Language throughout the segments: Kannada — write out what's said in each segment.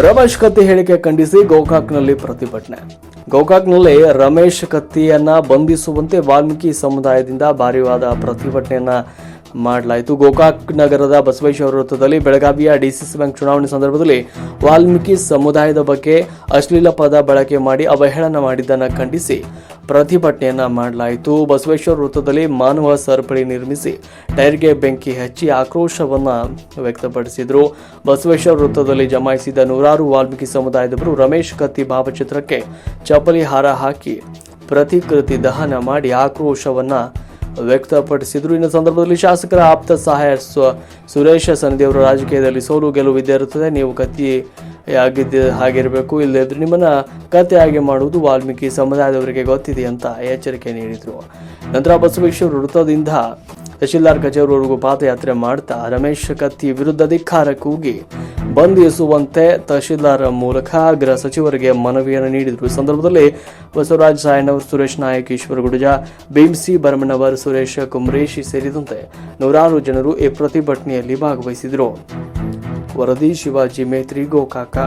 ರಮೇಶ್ ಕತ್ತಿ ಹೇಳಿಕೆ ಖಂಡಿಸಿ ಗೋಕಾಕ್ನಲ್ಲಿ ಪ್ರತಿಭಟನೆ. ಗೋಕಾಕ್ನಲ್ಲಿ ರಮೇಶ್ ಕತ್ತಿಯನ್ನ ಬಂಧಿಸುವಂತೆ ವಾಲ್ಮೀಕಿ ಸಮುದಾಯದಿಂದ ಭಾರೀವಾದ ಪ್ರತಿಭಟನೆಯನ್ನ ಮಾಡಲಾಯಿತು. ಗೋಕಾಕ್ ನಗರದ ಬಸವೇಶ್ವರ ವೃತ್ತದಲ್ಲಿ ಬೆಳಗಾವಿಯ ಡಿಸಿಸಿ ಬ್ಯಾಂಕ್ ಚುನಾವಣೆ ಸಂದರ್ಭದಲ್ಲಿ ವಾಲ್ಮೀಕಿ ಸಮುದಾಯದ ಬಗ್ಗೆ ಅಶ್ಲೀಲ ಪದ ಬಳಕೆ ಮಾಡಿ ಅವಹೇಳನ ಮಾಡಿದ್ದನ್ನು ಖಂಡಿಸಿ ಪ್ರತಿಭಟನೆಯನ್ನ ಮಾಡಲಾಯಿತು. ಬಸವೇಶ್ವರ ವೃತ್ತದಲ್ಲಿ ಮಾನವ ಸರಪಳಿ ನಿರ್ಮಿಸಿ ಟೈರ್ಗೆ ಬೆಂಕಿ ಹಚ್ಚಿ ಆಕ್ರೋಶವನ್ನ ವ್ಯಕ್ತಪಡಿಸಿದರು. ಬಸವೇಶ್ವರ ವೃತ್ತದಲ್ಲಿ ಜಮಾಯಿಸಿದ ನೂರಾರು ವಾಲ್ಮೀಕಿ ಸಮುದಾಯದವರು ರಮೇಶ್ ಕತ್ತಿ ಭಾವಚಿತ್ರಕ್ಕೆ ಚಪ್ಪಲಿ ಹಾರ ಹಾಕಿ ಪ್ರತಿಕೃತಿ ದಹನ ಮಾಡಿ ಆಕ್ರೋಶವನ್ನ ವ್ಯಕ್ತಪಡಿಸಿದ್ರು. ಇನ್ನು ಸಂದರ್ಭದಲ್ಲಿ ಶಾಸಕರ ಆಪ್ತ ಸಹಾಯ ಸುರೇಶ ಅವರು ರಾಜಕೀಯದಲ್ಲಿ ಸೋಲು ಗೆಲುವು ಇದ್ದೇ ಇರುತ್ತದೆ. ನೀವು ಕತ್ತಿ ಆಗಿದ್ದ ಹಾಗಿರಬೇಕು ಇಲ್ಲದಿದ್ರೆ ನಿಮ್ಮನ್ನ ಹಾಗೆ ಮಾಡುವುದು ವಾಲ್ಮೀಕಿ ಸಮುದಾಯದವರಿಗೆ ಗೊತ್ತಿದೆ ಅಂತ ಎಚ್ಚರಿಕೆ ನೀಡಿದರು. ನಂತರ ಬಸವೇಶ್ವರ ವೃತ್ತದಿಂದ ತಹಶೀಲ್ದಾರ್ ಕಚೇರಿವರೆಗೂ ಪಾದಯಾತ್ರೆ ಮಾಡ್ತಾ ರಮೇಶ್ ಕತ್ತಿ ವಿರುದ್ಧ ಧಿಕ್ಕಾರ ಕೂಗಿ ಬಂಧಿಸುವಂತೆ ತಹಶೀಲ್ದಾರ್ ಮೂಲಕ ಗೃಹ ಸಚಿವರಿಗೆ ಮನವಿಯನ್ನು ನೀಡಿದರು. ಈ ಸಂದರ್ಭದಲ್ಲಿ ಬಸವರಾಜ್ ಸಾಯಣ್ಣವರು, ಸುರೇಶ್ ನಾಯಕ್, ಈಶ್ವರ ಗುಡುಜ, ಭೀಮ್ಸಿ ಭರಮಣ್ಣವರ್ ಸುರೇಶ್ ಕುಮರೇಶಿ ಸೇರಿದಂತೆ ನೂರಾರು ಜನರು ಈ ಪ್ರತಿಭಟನೆಯಲ್ಲಿ ಭಾಗವಹಿಸಿದರು. ವರದಿ ಶಿವಾಜಿ ಮೇತ್ರಿ, ಗೋಕಾಕ.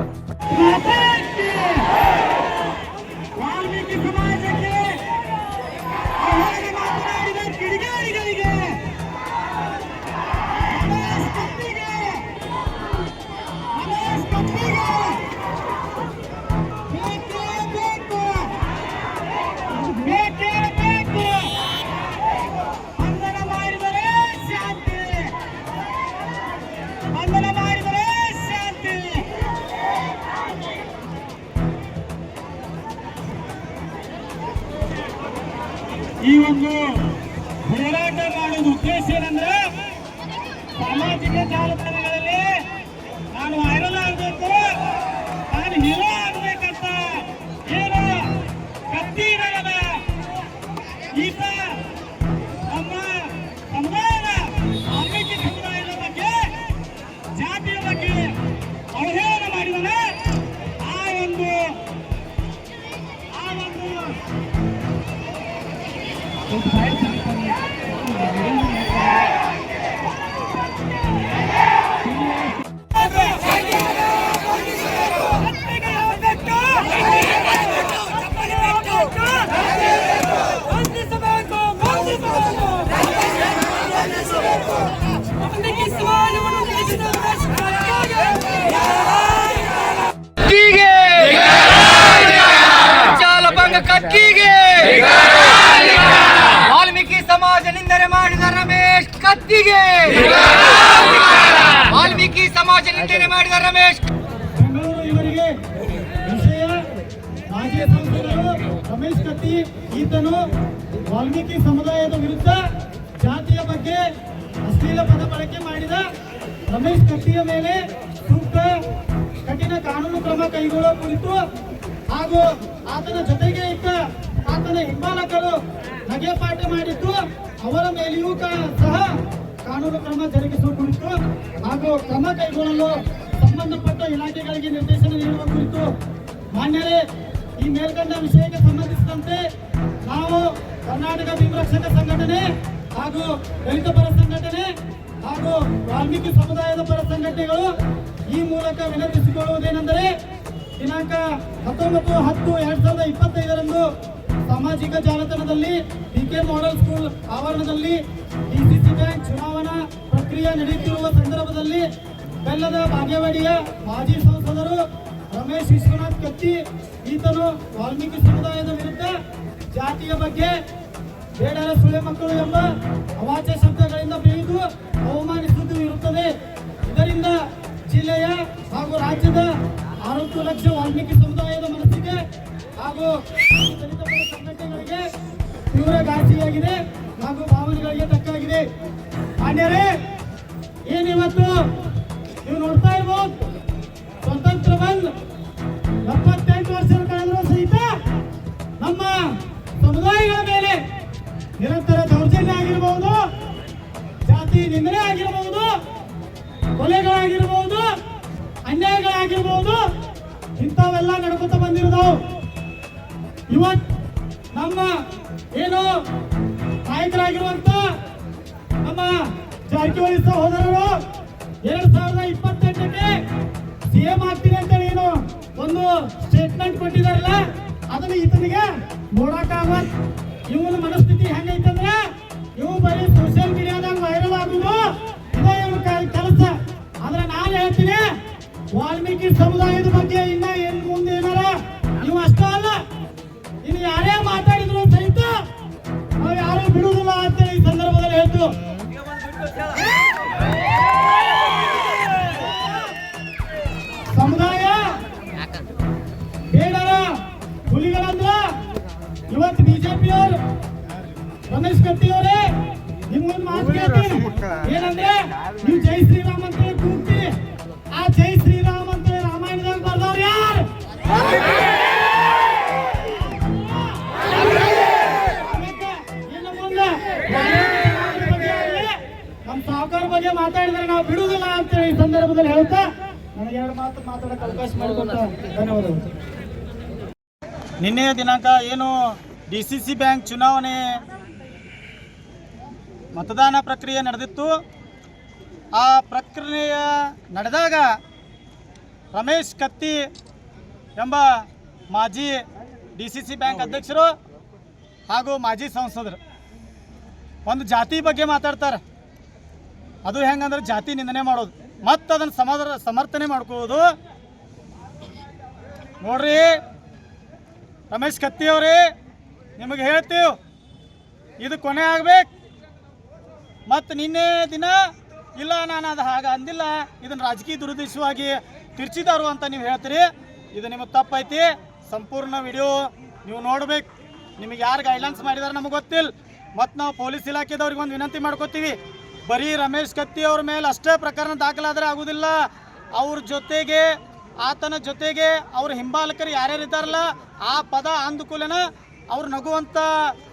ಸಾಮಾಜಿಕ ಜಾಲತಾಣಗಳಲ್ಲಿ ನಾನು ವೈರಲ್ ಆಗಬೇಕು. ನಾನು ಹೀರೋ ಆಗ್ಬೇಕಂತ ಏನು ಕತ್ತಿ ಇರಲ್ಲ ಈತ ನಮ್ಮ ಸಮುದಾಯದ ವಾಲ್ಮೀಕಿ ಸಮುದಾಯದ ಬಗ್ಗೆ, ಜಾತಿಯ ಬಗ್ಗೆ ಅವಹೇಳನ ಮಾಡಿದರೆ ಆ ಒಂದು ಆ ಒಂದು ಕತ್ತಿಗೆ ವಾಲ್ಮೀಕಿ ಸಮಾಜ ನಿಂದನೆ ಮಾಡಿದ ರಮೇಶ್! ಬೆಂಗಳೂರು ಇವರಿಗೆ ವಿಷಯ ಮಾಜಿ ಸಂಸದರು ರಮೇಶ್ ಕತ್ತಿ ಈತನು ವಾಲ್ಮೀಕಿ ಸಮುದಾಯದ ವಿರುದ್ಧ ಜಾತಿಯ ಬಗ್ಗೆ ಅಶ್ಲೀಲ ಪದ ಬಳಕೆ ಮಾಡಿದ ರಮೇಶ್ ಕತ್ತಿಯ ಮೇಲೆ ಸೂಕ್ತ ಕಠಿಣ ಕಾನೂನು ಕ್ರಮ ಕೈಗೊಳ್ಳುವ ಕುರಿತು ಹಾಗೂ ಆತನ ಜೊತೆಗೆ ಇದ್ದ ಆತನ ಹಿಂಬಾಲಕರು ನಗೆಪಾಠ ಮಾಡಿದ್ದು ಅವರ ಮೇಲೆಯೂ ಸಹ ಕಾನೂನು ಕ್ರಮ ಜರುಗಿಸುವ ಕುರಿತು ಹಾಗೂ ಕ್ರಮ ಕೈಗೊಳ್ಳಲು ಸಂಬಂಧಪಟ್ಟ ಇಲಾಖೆಗಳಿಗೆ ನಿರ್ದೇಶನ ನೀಡುವ ಕುರಿತು ಮಾನ್ಯರೇ, ಈ ಮೇಲ್ಕಂಡ ವಿಷಯಕ್ಕೆ ಸಂಬಂಧಿಸಿದಂತೆ ನಾವು ಕರ್ನಾಟಕ ಭೀಮರಕ್ಷಕ ಸಂಘಟನೆ ಹಾಗೂ ದಲಿತ ಪರ ಸಂಘಟನೆ ಹಾಗೂ ವಾಲ್ಮೀಕಿ ಸಮುದಾಯದ ಪರ ಸಂಘಟನೆಗಳು ಈ ಮೂಲಕ ವಿನಂತಿಸಿಕೊಳ್ಳುವುದೇನೆಂದರೆ ದಿನಾಂಕ ಹತ್ತೊಂಬತ್ತು ಹತ್ತು ಎರಡ್ ಸಾವಿರದ ಇಪ್ಪತ್ತೈದರಂದು ಸಾಮಾಜಿಕ ಜಾಲತಾಣದಲ್ಲಿ ಡಿಕೆ ಮಾಡೆಲ್ ಸ್ಕೂಲ್ ಆವರಣದಲ್ಲಿ ಡಿಸಿಸಿ ಬ್ಯಾಂಕ್ ಚುನಾವಣಾ ಪ್ರಕ್ರಿಯೆ ನಡೆಯುತ್ತಿರುವ ಸಂದರ್ಭದಲ್ಲಿ ಬೆಲ್ಲದ ಬಾಗೇವಾಡಿಯ ಮಾಜಿ ಸಂಸದರು ರಮೇಶ್ ವಿಶ್ವನಾಥ್ ಕತ್ತಿ, ಈತನು ವಾಲ್ಮೀಕಿ ಸಮುದಾಯದ ವಿರುದ್ಧ ಜಾತಿಯ ಬಗ್ಗೆ ಬೇಡರ ಸುಳೆ ಮಕ್ಕಳು ಎಂಬ ಅವಾಚ್ಯ ಶಬ್ದಗಳಿಂದ ಬೆಳೆದು ಅವಮಾನಿಸುವುದು ಇರುತ್ತದೆ. ಇದರಿಂದ ಜಿಲ್ಲೆಯ ಹಾಗೂ ರಾಜ್ಯದ ಅರವತ್ತು ಲಕ್ಷ ವಾಲ್ಮೀಕಿ ಸಮುದಾಯದ ಮನಸ್ಸಿಗೆ ಹಾಗೂ ದಲಿತ ಸಂಘಟನೆಗಳಿಗೆ ತೀವ್ರ ಘಾಸಿಯಾಗಿದೆ. ಹಾಗೂ ಭಾವನೆಗಳಿಗೆ ತಕ್ಕಾಗಿದೆ ಮಾನ್ಯರೇ ಏನಿವತ್ತು ನೀವು ನೋಡ್ತಾ ಇರ್ಬೋದು. ಸ್ವತಂತ್ರ ಬಂದ್ ಎಪ್ಪತ್ತೆಂಟು ವರ್ಷ ಕಳೆದರೂ ಸಹಿತ ನಮ್ಮ ಸಮುದಾಯಗಳ ಮೇಲೆ ನಿರಂತರ ದೌರ್ಜನ್ಯ ಆಗಿರಬಹುದು ಜಾತಿ ನಿಂದನೆ ಆಗಿರಬಹುದು ಕೊಲೆಗಳಾಗಿರಬಹುದು ಅನ್ಯಾಯಗಳಾಗಿರ್ಬೋದು, ಇಂಥವೆಲ್ಲ ನಡ್ಕೊತ ಬಂದಿರೋದು ಇವತ್ತು ನಮ್ಮ ಏನು ನಾಯಕರಾಗಿರುವಂತ ನಮ್ಮ ಜಾರಕಿಹೊಳಿ ಸಹೋದರರು ಎರಡ್ ಸಾವಿರದ ಇಪ್ಪತ್ತೆಂಟಕ್ಕೆ ಸಿಎಂ ಆಗ್ತೀನಿ ಅಂತೇಳಿ ಒಂದು ಸ್ಟೇಟ್ಮೆಂಟ್ ಕೊಟ್ಟಿದಾರಲ್ಲ ಅದನ್ನ ಈತನಿಗೆ ನೋಡಕ್ಕಾಗ ಇವನ ಮನಸ್ಥಿತಿ ಹೆಂಗೈತಂದ್ರೆ, ಇವು ಬರೀ ಸೋಷಿಯಲ್ ಮೀಡಿಯಾದಾಗ ವೈರಲ್ ಆಗುದು, ಇದೇ ಇವನ ಕೆಲಸ. ಆದ್ರೆ ನಾನು ಹೇಳ್ತೀನಿ, ವಾಲ್ಮೀಕಿ ಸಮುದಾಯದ ಬಗ್ಗೆ ಇನ್ನ ಬಗ್ಗೆ ಮಾತಾಡಿದ್ರೆ ನಾವು ಬಿಡುವುದಿಲ್ಲ ಅಂತ ಈ ಸಂದರ್ಭದಲ್ಲಿ ಹೇಳ್ತಾ ನನಗೆ ಎರಡು ಮಾತು ಮಾತಾಡಕ್ಕೆ ಅವಕಾಶ ಮಾಡಿಕೊಟ್ಟ ಧನ್ಯವಾದಗಳು. ನಿನ್ನೆಯ ದಿನಾಂಕ ಏನು? ಡಿ ಸಿ ಸಿ ಬ್ಯಾಂಕ್ ಚುನಾವಣೆ ಮತದಾನ ಪ್ರಕ್ರಿಯೆ ನಡೆದಿತ್ತು. ಆ ಪ್ರಕ್ರಿಯೆ ನಡೆದಾಗ ರಮೇಶ್ ಕತ್ತಿ ಎಂಬ ಮಾಜಿ ಡಿ ಸಿ ಸಿ ಬ್ಯಾಂಕ್ ಅಧ್ಯಕ್ಷರು ಹಾಗೂ ಮಾಜಿ ಸಂಸದರು ಒಂದು ಜಾತಿ ಬಗ್ಗೆ ಮಾತಾಡ್ತಾರೆ. ಅದು ಹೆಂಗಂದ್ರೆ ಜಾತಿ ನಿಂದನೆ ಮಾಡೋದು. ಮತ್ತು ಅದನ್ನು ಸಮಾಧಾನ, ಸಮರ್ಥನೆ ಮಾಡ್ಕೋದು ನೋಡ್ರಿ, ರಮೇಶ್ ಕತ್ತಿ ಅವ್ರಿ, ನಿಮಗೆ ಹೇಳ್ತೀವಿ. ಇದು ಕೊನೆ ಆಗ್ಬೇಕು. ಮತ್ತು ನಿನ್ನೆ ದಿನ, ಇಲ್ಲ, ನಾನು ಅದು ಹಾಗೆ ಅಂದಿಲ್ಲ. ಇದನ್ನು ರಾಜಕೀಯ ದುರುದ್ದೇಶವಾಗಿ ತಿರ್ಚಿದಾರು ಅಂತ ನೀವು ಹೇಳ್ತೀರಿ. ಇದು ನಿಮಗೆ ತಪ್ಪೈತಿ ಸಂಪೂರ್ಣ ವಿಡಿಯೋ ನೀವು ನೋಡ್ಬೇಕು. ನಿಮಗೆ ಯಾರು ಗೈಡ್ಲೈನ್ಸ್ ಮಾಡಿದಾರೆ ನಮಗೆ ಗೊತ್ತಿಲ್ಲ ಮತ್ತು ನಾವು ಪೊಲೀಸ್ ಇಲಾಖೆದವ್ರಿಗೆ ಒಂದು ವಿನಂತಿ ಮಾಡ್ಕೋತೀವಿ. ಬರೀ ರಮೇಶ್ ಕತ್ತಿ ಅವ್ರ ಮೇಲೆ ಅಷ್ಟೇ ಪ್ರಕರಣ ದಾಖಲಾದರೆ ಆಗುದಿಲ್ಲ. ಅವ್ರ ಜೊತೆಗೆ, ಆತನ ಜೊತೆಗೆ ಅವ್ರ ಹಿಂಬಾಲಕರು ಯಾರ್ಯಾರು ಇದ್ದಾರಲ್ಲ, ಆ ಪದ ಅಂದುಕೂಲನ ಅವ್ರು ನಗುವಂಥ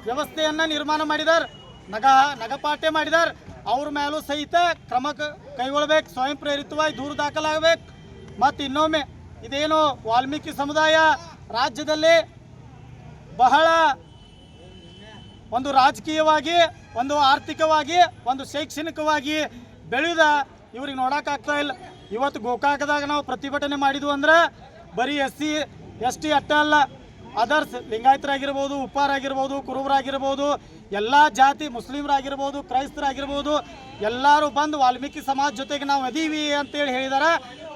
ವ್ಯವಸ್ಥೆಯನ್ನು ನಿರ್ಮಾಣ ಮಾಡಿದಾರ, ನಗ ನಗಪಾಠೆ ಮಾಡಿದಾರ. ಅವ್ರ ಮೇಲೂ ಸಹಿತ ಕ್ರಮ ಕೈಗೊಳ್ಬೇಕು, ಸ್ವಯಂ ಪ್ರೇರಿತವಾಗಿ ದೂರು ದಾಖಲಾಗಬೇಕು. ಮತ್ತು ಇನ್ನೊಮ್ಮೆ ಇದೇನು ವಾಲ್ಮೀಕಿ ಸಮುದಾಯ ರಾಜ್ಯದಲ್ಲಿ ಬಹಳ ಒಂದು ರಾಜಕೀಯವಾಗಿ ಒಂದು ಆರ್ಥಿಕವಾಗಿ, ಒಂದು ಶೈಕ್ಷಣಿಕವಾಗಿ ಬೆಳೆದ ಇವ್ರಿಗೆ ನೋಡೋಕ್ಕಾಗ್ತಾ ಇಲ್ಲ. ಇವತ್ತು ಗೋಕಾಕದಾಗ ನಾವು ಪ್ರತಿಭಟನೆ ಮಾಡಿದ್ವು ಅಂದ್ರೆ ಬರೀ ಎಸ್ ಸಿ ಎಸ್ ಟಿ ಅಟ್ಟ ಅಲ್ಲ. ಅದರ್ಸ್ ಲಿಂಗಾಯತರಾಗಿರ್ಬೋದು, ಉಪ್ಪಾರಾಗಿರ್ಬೋದು, ಕುರುಬರಾಗಿರ್ಬೋದು, ಎಲ್ಲ ಜಾತಿ ಮುಸ್ಲಿಮರಾಗಿರ್ಬೋದು, ಕ್ರೈಸ್ತರಾಗಿರ್ಬೋದು, ಎಲ್ಲರೂ ಬಂದು ವಾಲ್ಮೀಕಿ ಸಮಾಜ ಜೊತೆಗೆ ನಾವು ಅದೀವಿ ಅಂತೇಳಿ ಹೇಳಿದಾರೆ.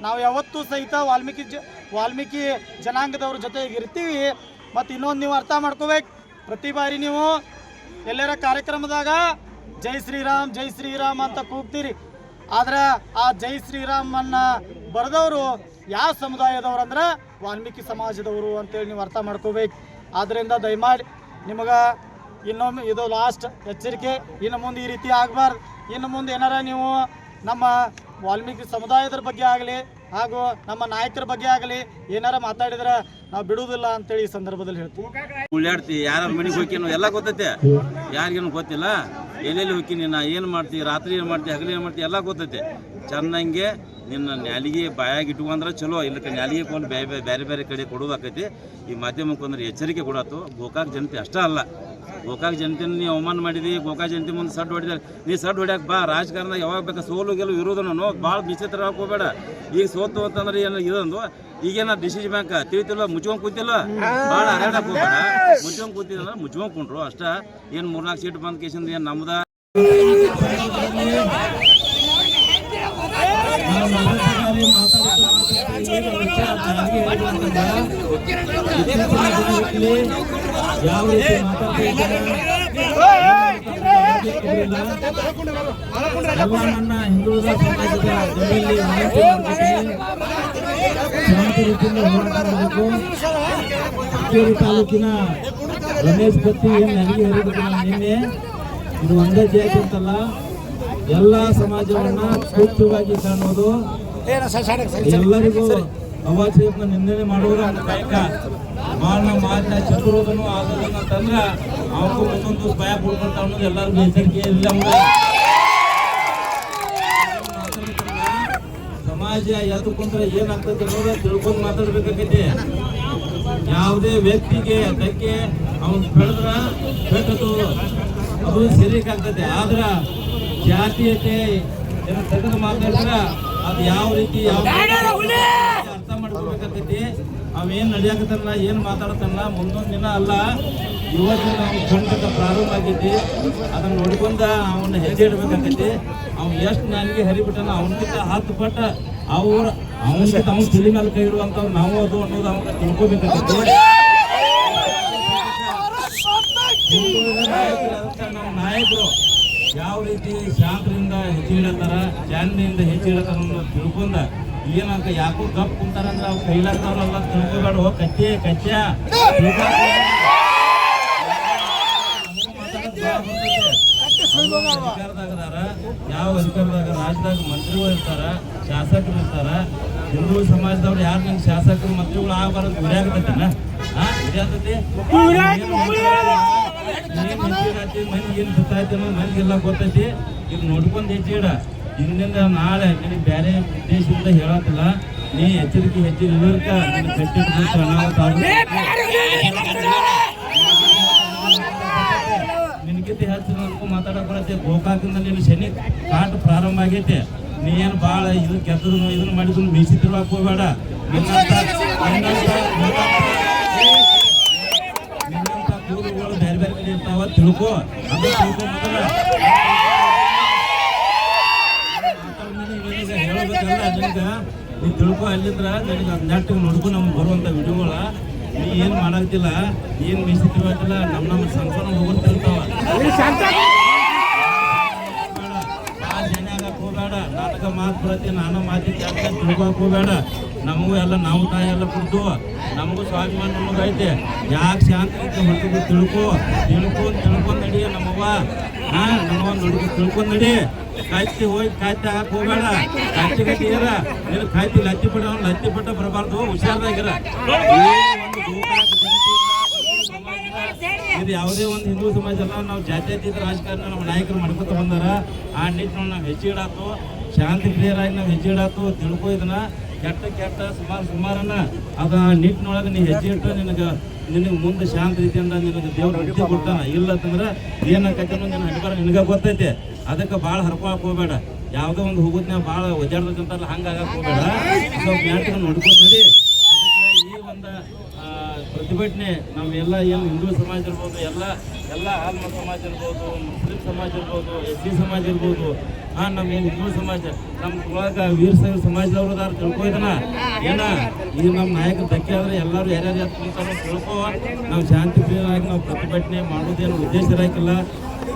ನಾವು ಯಾವತ್ತೂ ಸಹಿತ ವಾಲ್ಮೀಕಿ ಜ, ವಾಲ್ಮೀಕಿ ಜನಾಂಗದವ್ರ ಜೊತೆಗೆ ಇರ್ತೀವಿ. ಮತ್ತು ಇನ್ನೊಂದು ನೀವು ಅರ್ಥ ಮಾಡ್ಕೋಬೇಕು. ಪ್ರತಿ ಬಾರಿ ನೀವು ಎಲ್ಲರ ಕಾರ್ಯಕ್ರಮದಾಗ ಜೈ ಶ್ರೀರಾಮ್ ಜೈ ಶ್ರೀರಾಮ್ ಅಂತ ಕೂಗ್ತೀರಿ. ಆದ್ರೆ ಆ ಜೈ ಶ್ರೀರಾಮನ್ನ ಬರೆದವರು ಯಾವ ಸಮುದಾಯದವ್ರು ಅಂದ್ರೆ ವಾಲ್ಮೀಕಿ ಸಮಾಜದವರು ಅಂತೇಳಿ ನೀವು ಅರ್ಥ ಮಾಡ್ಕೋಬೇಕು. ಆದ್ದರಿಂದ ದಯಮಾಡಿ ನಿಮಗೆ ಇನ್ನೊಮ್ಮೆ ಇದು ಲಾಸ್ಟ್ ಎಚ್ಚರಿಕೆ, ಇನ್ನು ಮುಂದೆ ಈ ರೀತಿ ಆಗಬಾರ್ದು. ಇನ್ನು ಮುಂದೆ ಏನಾರ ನೀವು ನಮ್ಮ ವಾಲ್ಮೀಕಿ ಸಮುದಾಯದ ಬಗ್ಗೆ ಆಗಲಿ ಹಾಗೂ ನಮ್ಮ ನಾಯಕರ ಬಗ್ಗೆ ಆಗಲಿ ಏನಾರ ಮಾತಾಡಿದ್ರ ನಾವು ಬಿಡುವುದಿಲ್ಲ ಅಂತೇಳಿ ಈ ಸಂದರ್ಭದಲ್ಲಿ ಹೇಳ್ತೀವಿ. ಉಳ್ಳಾಡ್ತಿ ಯಾರ ಮನೆಗೆ ಹೋಗ್ತೀನೋ ಎಲ್ಲ ಗೊತ್ತೈತೆ. ಯಾರಿಗೇನು ಗೊತ್ತಿಲ್ಲ? ಎಲ್ಲೆಲ್ಲಿ ಹೋಗ್ತೀನಿ ನಾ ಏನು ಮಾಡ್ತಿ, ರಾತ್ರಿ ಏನು ಮಾಡ್ತಿ, ಹಗಲಿ ಏನು ಮಾಡ್ತಿ ಎಲ್ಲ ಗೊತ್ತೈತೆ. ಚೆನ್ನಾಗೆ ನಿನ್ನ ನ್ಯಾಲಿಗೆ ಬಾಯಾಗಿ ಇಟ್ಕೊಂಡ್ರೆ ಚಲೋ, ಇಲ್ಲಕ್ಕೆ ನ್ಯಾಲಿಗೆ ಕೊಂಡು ಬೇರೆ ಬೇರೆ ಕಡೆ ಕೊಡೋದಾಕೈತಿ. ಈ ಮಾಧ್ಯಮಕ್ಕೆ ಅಂದ್ರೆ ಎಚ್ಚರಿಕೆ ಕೊಡತ್ತು ಗೋಕಾಕ್ ಜನತೆ ಅಷ್ಟೇ ಅಲ್ಲ. ಗೋಕಾಕ್ ಜನತೆನ ನೀ ಅವಮಾನ ಮಾಡಿದಿ, ಗೋಕಾಕ್ ಜನತೆ ಮುಂದೆ ಸಡ್ ಹೊಡಿದಾರೆ ನೀ ಸಡ್ ಹೊಡ್ಯಾಕ ಬಾ ರಾಜಕಾರಣ ಯಾವಾಗ ಬೇಕಾ ಸೋಲು ಗೆಲುವು ಇರೋದನ್ನು ನಾನು ಭಾಳ ವಿಚಿತ್ರ ಹಾಕೋಬೇಡ ಈಗ ಸೋತು ಅಂತಂದ್ರೆ ಏನು ಇದೊಂದು? ಈಗೇನ ಡಿಸಿಜ್ ಬ್ಯಾಂಕ್ ತಿಳಿತಿಲ್ಲ ಮುಚ್ಕೊಂಡ್ ಕೂತಿಲ್ಲ? ಭಾಳ ಅಡ್ಯಾಡಕ್ ಹೋಗ್ಬೇಡ. ಮುಚ್ಕೊಂಡ್ ಕೂತಿದ್ರೆ ಮುಚ್ಕೊಂಡ್ ಕುಂಟ್ರು ಅಷ್ಟ. ಏನು ಮೂರ್ನಾಲ್ಕು ಸೀಟ್ ಬಂದ್ ಕೇಸಿಂದ ಏನು ನಮ್ದ? ಯಾವ ರೀತಿ ಸಮಾಜದ. ಶಾಂತಿ ರೀತಿಯಿಂದ ಹೋರಾಟ ಮಾಡಬೇಕು ಕಿತ್ತೂರು ತಾಲೂಕಿನ ರಮೇಶ್ ಏನು ನನಗೆ ನಿನ್ನೆ ಇದು ಒಂದೇ ಜಾತಿ ಅಂತಲ್ಲ ಎಲ್ಲ ಸಮಾಜವನ್ನ ಸೂಕ್ತವಾಗಿ ಕಾಣುವುದು ಎಲ್ಲರಿಗೂ ಅವಾಚ್ಯವನ್ನು ನಿಂದನೆ ಮಾಡುವುದು ಅಂತ ಕಾಯಕ ಮಾನ ಮಾತಿನ ಚತುರೋದನು ಆಗೋದನ್ನ ತಂದ್ರೆ ಅವ್ರು ಒಂದೊಂದು ಭಯ ಬಿಡ್ಕೊಂತ ಅನ್ನೋದು ಎಲ್ಲರಿಗೂ ಎಚ್ಚರಿಕೆ ಇಲ್ಲ. ಸಮಾಜ ಎದ್ದು ಕುಂತ್ರೆ ಏನಾಗ್ತದೆ ಅನ್ನೋದ ತಿಳ್ಕೊಂಡು ಮಾತಾಡ್ಬೇಕಾಗೈತಿ. ಯಾವುದೇ ವ್ಯಕ್ತಿಗೆ, ಅದಕ್ಕೆ ಅವನು ಬೆಳೆದ್ರ ಬೆಟ್ಟದು ಅದು ಸರಿಯಾಗ್ತದೆ ಆದ್ರ ಜಾತೀಯತೆ ತೆಗೆದು ಮಾತಾಡಿದ್ರ ಅದು ಯಾವ ರೀತಿ ಯಾವ ಅರ್ಥ ಏನು ನಡೆಯಕತ್ತಲ್ಲ, ಏನು ಮಾತಾಡತ್ತಲ್ಲ, ಮುಂದೊಂದು ದಿನ ಅಲ್ಲ, ಇವತ್ತಿನ ಅವ್ನ ಖಂಡಿತ ಪ್ರಾರಂಭ ಆಗೈತಿ ಅದನ್ನ ನೋಡ್ಕೊಂಡ ಅವನ್ನ ಹೆಜ್ಜೆ ಇಡ್ಬೇಕಾಗೈತಿ ಅವ್ನು ಎಷ್ಟು ನನಗೆ ಹರಿಬಿಟ್ಟನ ಅವನಕ್ಕಿಂತ ಹತ್ತು ಪಟ್ಟ ಅವ್ರ ಅವನಿಗೆ ತಮ್ಮ ತಿಳಿ ಮೇಲೆ ಕೈ ಇಡುವಂಥವ್ರು ನಾವು ಅದು ಅನ್ನೋದು ಅವ್ನ ತಿಳ್ಕೊಬೇಕಾಗತ್ತೆ ನಮ್ಮ ನಾಯಕರು ಯಾವ ರೀತಿ ಶಾಂತರಿಂದ ಹೆಚ್ಚಿಡತ್ತಾರ ಜಾನ್ಮೆಯಿಂದ ಹೆಚ್ಚಿಡತ್ತಾರ ಅನ್ನೋದು ತಿಳ್ಕೊಂಡ ಏನಂತ ಯಾಕೋ ಗಪ್ ಕುಂತಾರಂದ್ರೆ ಅವ್ರು ಕೈಲಾಗ್ತಾವ್ರಲ್ಲ ತಿಳ್ಕೊಬೇಡ ಕಚ್ಚೆ ಕಚ್ಚ ಅಧಿಕಾರದಾಗದಾರ ಯಾವ ಅಧಿಕಾರದಾಗ ರಾಜ್ಯದಾಗ ಮಂತ್ರಿಗಳು ಇರ್ತಾರ ಶಾಸಕರು ಇರ್ತಾರ ಹಿಂದೂ ಸಮಾಜದವ್ರು ಯಾರು ನಂಗೆ ಶಾಸಕರು ಮಂತ್ರಿಗಳು ಆಗಬಾರದು ಹಾ ಗುರಿಯಾಗತ್ತೆ ಮನೆಗೆ ಏನು ಗೊತ್ತಾಯ್ತು ಅನ್ನೋದು ಮನೆಗೆಲ್ಲ ಗೊತ್ತೈತಿ ಈಗ ನೋಡ್ಕೊಂಡು ಹೆಚ್ಚಿಡ ಇಂದಿಂದ ನಾಳೆ ನಿನಗೆ ಬೇರೆ ಉದ್ದೇಶದಿಂದ ಹೇಳತ್ತಿಲ್ಲ ನೀ ಎಚ್ಚರಿಕೆ ಹೆಚ್ಚಿನ ವಿವರಕ ನಿನ್ನ ಕಟ್ಟಿಟ್ಟು ಅನಾಹುತ ನಿನಗಿಂತ ಹೆಚ್ಚು ನನಗೂ ಮಾತಾಡಕ್ ಬರತ್ತೆ. ಗೋಕಾಕಿಂದ ನಿನ್ನ ಶನಿ ಕಾಟ ಪ್ರಾರಂಭ ಆಗೈತೆ. ನೀ ಏನು ಭಾಳ ಇದು ಕೆಟ್ಟದ್ರು ಇದನ್ನ ಮಾಡಿದ್ರು ಮೀಸಿ ತಿರ್ವಾಕ್ ಹೋಗ್ಬೇಡ. ನಿನ್ನಂತ ನಿನ್ನಂತ ನಿನ್ನಂತ ಕೂದಲುಗಳು ಬೇರೆ ಬೇರೆ ಕಡೆ ಇರ್ತಾವ ತಿಳ್ಕೊ. ಅದು ತಿಳ್ಕೊ ಮೊದಲ ನಿನಗೆ ಹೇಳ್ಬೇಕಲ್ಲ ನಿನಗೆ ನೀ ತಿಳ್ಕೊ ಅಲ್ಲಿದ್ರ ನನಗೆ ನೆಟ್ಟಿಗೆ ನೋಡ್ಕೊ ನಮ್ಗೆ ಬರುವಂಥ ವಿಡಿಯೋಗಳ ನೀ ಏನು ಮಾಡಾಕ್ತಿಲ್ಲ ಏನು ಮೀಸಿ ತಿಳ್ಕೊತಿಲ್ಲ ನಮ್ಮ ನಮ್ಮ ಸಂಸಾರ ಹೋಗ್ತಿರ್ತಾವ ಬೇಡ ಜನ ಆಗಕ್ಕೆ ಹೋಗಬೇಡ ನಾಟಕ ಮಾತು ಬರತ್ತೆ ನಾನು ಮಾತಿ ಜಾಸ್ತಿ ಹೋಗಬೇಡ ನಮಗೂ ಎಲ್ಲ ನಾವು ತಾಯಿ ಎಲ್ಲ ಕುಡ್ದು ನಮಗೂ ಸ್ವಾಭಿಮಾನ ನಮಗೆ ಐತೆ. ಯಾಕೆ ಶಾಂತಿ ರೀತಿ ಹೊರಟು ತಿಳ್ಕೊ ತಿಳ್ಕೊಂಡು ತಿಳ್ಕೊಂಡು ನಡಿ ನಮ್ಮವ್ವ. ಹಾ ನಮ್ಮವ್ವ ನೋಡಿ ತಿಳ್ಕೊಂಡು ನಡಿ. ಕಾಯ್ತಿ ಹೋಗಿ ಕಾಯ್ತಿ ಹಾಕಿ ಹೋಗಬೇಡ. ಕಾಯ್ತಿ ಕಟ್ಟಿ ಇರ. ನೀನು ಕಾಯ್ತಿ ಲತ್ತಿ ಅವ್ನು ಲತ್ತಿ ಬಿಟ್ಟ ಬರಬಾರ್ದು. ಹುಷಾರದಾಗಿರ ಇದು ಯಾವುದೇ ಒಂದು ಹಿಂದೂ ಸಮಾಜ ಅಲ್ಲ ನಾವು ಜಾತ್ಯತೀತ ರಾಜಕಾರಣ ನಮ್ಮ ನಾಯಕರು ಮಾಡ್ಕೊತ ಬಂದಾರ. ಆ ನಿಟ್ಟಿನೊಳಗೆ ನಾವು ಹೆಜ್ಜೆ ಇಡಾತು. ಶಾಂತಿ ಪ್ರಿಯರಾಗಿ ನಾವು ಹೆಜ್ಜೆ ಇಡಾತು. ತಿಳ್ಕೊ ಇದನ್ನ. ಕೆಟ್ಟ ಕೆಟ್ಟ ಸುಮಾರು ಸುಮಾರನ್ನ ಅದ ನಿಟ್ಟಿನೊಳಗೆ ನೀ ಹೆಜ್ಜೆ ಇಟ್ಟು ನಿನಗೆ ನಿನಗೆ ಮುಂದೆ ಶಾಂತ ರೀತಿಯಿಂದ ನಿನಗೆ ದೇವ್ರ ಕೊಡ್ತಾನ. ಇಲ್ಲ ಅಂತಂದ್ರೆ ಅನ್ನೋದು ನಿನ್ನ ಹಣಕಾರ ನಿನಗೆ ಗೊತ್ತೈತೆ. ಅದಕ್ಕೆ ಭಾಳ ಹರ್ಕೊಳಕ್ ಹೋಗ್ಬೇಡ. ಯಾವುದೋ ಒಂದು ಹೋಗುದ್ನ ಭಾಳ ಒದ್ದಾಡ್ಬೇಕಂತಾರಲ್ಲ ಹಂಗೆ ಆಗಕ್ಕೆ ಹೋಗ್ಬೇಡ. ಸ್ವಲ್ಪ ಮ್ಯಾಟ್ಗೆ ನೋಡ್ಕೊಂಡು ನಡಿ. ಈ ಒಂದು ಪ್ರತಿಭಟನೆ ನಾವೆಲ್ಲ ಏನು ಹಿಂದೂ ಸಮಾಜ ಇರ್ಬೋದು, ಎಲ್ಲ ಎಲ್ಲ ಆಲ್ಮ ಸಮಾಜ ಇರ್ಬೋದು, ಮುಸ್ಲಿಂ ಸಮಾಜ ಇರ್ಬೋದು ಎಸ್ ಸಿ ಸಮಾಜ ಇರ್ಬೋದು, ಆ, ನಮ್ಮ ಏನು ಹಿಂದೂ ಸಮಾಜ, ನಮ್ಮ ಒಳಗ ವೀರ ಸೈವ ಸಮಾಜದವ್ರು ಅದಾರ ತಿಳ್ಕೊ ಇದನ್ನ ಏನ? ಈ ನಮ್ಮ ನಾಯಕ ಧಕ್ಕೆ ಆದ್ರೆ ಎಲ್ಲರೂ ಯಾರ್ಯಾರು ಯಾರು ತಿಳ್ಕೊ. ನಾವು ಶಾಂತಿಪ್ರಿಯವಾಗಿ ನಾವು ಪ್ರತಿಭಟನೆ ಮಾಡೋದೇನು ಉದ್ದೇಶ ಇರಾಕಿಲ್ಲ.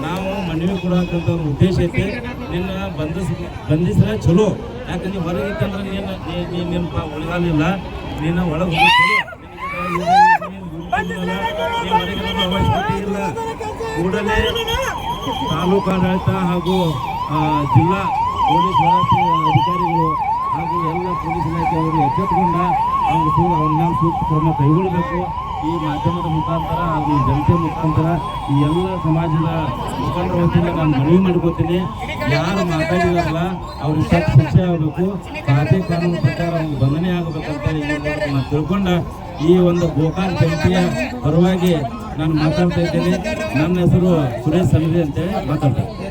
ನಾವು ಮನವಿ ಕೊಡೋಕ್ಕಂತ ಒಂದು ಉದ್ದೇಶ ಐತಿ. ನಿನ್ನ ಬಂಧಿಸ್ ಬಂಧಿಸ್ರೆ ಚಲೋ. ಯಾಕಂದ್ರೆ ಹೊರಗೆ ಇತ್ತಂದ್ರೆ ನೀನು ನಿನ್ನ ಉಳಿಗಾಲಿಲ್ಲ. ನೀನು ಒಳಗೆ ಹೋಗಿ ಅವಶ್ಯಕತೆ ಇಲ್ಲ ಕೂಡಲೇ ತಾಲೂಕು ಆಡಳಿತ ಹಾಗೂ ಜಿಲ್ಲಾ ಪೊಲೀಸ್ ಅಧಿಕಾರಿಗಳು ಹಾಗೂ ಎಲ್ಲ ಪೊಲೀಸ್ ಇಲಾಖೆಯವರು ಎಚ್ಚೆತ್ತುಕೊಂಡ ಅವ್ರು ಸೂ ಅವ್ರ ಮೇಲೆ ಸೂಕ್ತ ಕ್ರಮ ಕೈಗೊಳ್ಳಬೇಕು. ಈ ಮಾಧ್ಯಮದ ಮುಖಾಂತರ ಹಾಗೂ ಜನತೆ ಮುಖಾಂತರ ಈ ಎಲ್ಲ ಸಮಾಜದ ಮುಖಂಡರ ವತಿಯಿಂದ ನಾನು ಮನವಿ ಮಾಡ್ಕೋತೀನಿ ಯಾರು ಮಾತಾಡಿದಾರಲ್ಲ ಅವ್ರಿಗೆ ಸತ್ ಶಿಕ್ಷೆ ಆಗಬೇಕು. ಖಾತೆ ಕಾನೂನು ಪ್ರಕಾರ ಅವ್ರಿಗೆ ಬಂಧನೆ ಆಗಬೇಕಂತ ನಾನು ತಿಳ್ಕೊಂಡ ಈ ಒಂದು ಗೋಕಾಲ್ ಜನತೆಯ ಪರವಾಗಿ ನಾನು ಮಾತಾಡ್ತಾ ಇದ್ದೇನೆ. ನನ್ನ ಹೆಸರು ಸುರೇಶ್ ಸಮಿತಿ ಅಂತೇಳಿ ಮಾತಾಡ್ತೇನೆ